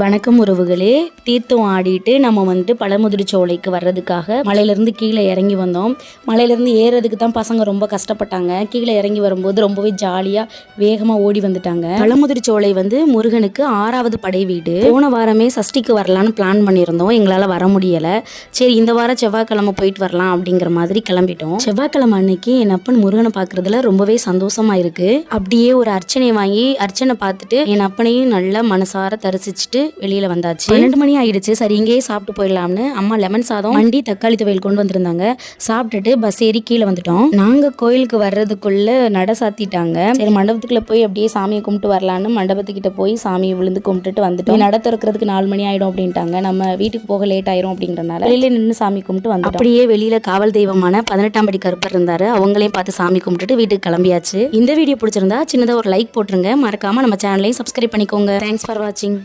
வணக்கம் உறவுகளே. தீர்த்தம் ஆடிட்டு நம்ம வந்துட்டு பழமுதிரி சோலைக்கு வர்றதுக்காக மலையிலேருந்து கீழே இறங்கி வந்தோம். மலையிலேருந்து ஏறுறதுக்கு தான் பசங்க ரொம்ப கஷ்டப்பட்டாங்க. கீழே இறங்கி வரும்போது ரொம்பவே ஜாலியாக வேகமாக ஓடி வந்துட்டாங்க. பழமுதிரி சோலை வந்து முருகனுக்கு ஆறாவது படை வீடு. போன வாரமே சஷ்டிக்கு வரலான்னு பிளான் பண்ணியிருந்தோம். எங்களால் வர முடியலை. சரி இந்த வாரம் செவ்வாய்க்கிழமை போயிட்டு வரலாம் அப்படிங்கிற மாதிரி கிளம்பிட்டோம். செவ்வாய்க்கிழமை அன்னைக்கு என் அப்பன் முருகனை பார்க்குறதுல ரொம்பவே சந்தோஷமாக இருக்குது அப்படியே ஒரு அர்ச்சனை வாங்கி அர்ச்சனை பார்த்துட்டு என் அப்பனையும் நல்லா மனசார தரிசிச்சுட்டு வெளியில வந்தாச்சு. பன்னெண்டு மணி ஆயிடுச்சு. சரி இங்கேயே சாப்பிட்டு போயிடலாம்னு அம்மா லெமன் சாதம் வண்டி தக்காளி துவையல் கொண்டு வந்திருந்தாங்க. சாப்பிட்டுட்டு பஸ் ஏறி கீழே வந்துட்டோம். நாங்க கோயிலுக்கு வர்றதுக்குள்ள நட சாத்திட்டாங்க. சரி மண்டபத்துக்குள்ள போய் அப்படியே சாமியை கும்பிட்டு வரலான்னு மண்டபத்துக்கிட்ட போய் சாமியை விழுந்து கும்பிட்டுட்டு வந்துட்டோம். நட திறக்கிறதுக்கு நாலு மணி ஆயிடும் அப்படின்ட்டாங்க. நம்ம வீட்டுக்கு போக லேட் ஆயிரும் அப்படின்றனால வெளியில நின்று சாமி கும்பிட்டு வந்து அப்படியே வெளியில காவல் தெய்வமான பதினெட்டாம் படி கருப்பர் இருந்தாரு. அவங்களையும் பார்த்து சாமி கும்பிட்டுட்டு வீட்டுக்கு கிளம்பியாச்சு. இந்த வீடியோ பிடிச்சிருந்தா சின்னதா ஒரு லைக் போட்டுருங்க. மறக்காம நம்ம சேனலையும் சப்ஸ்கிரைப் பண்ணிக்கோங்க. தேங்க்ஸ் ஃபார் வாட்சிங்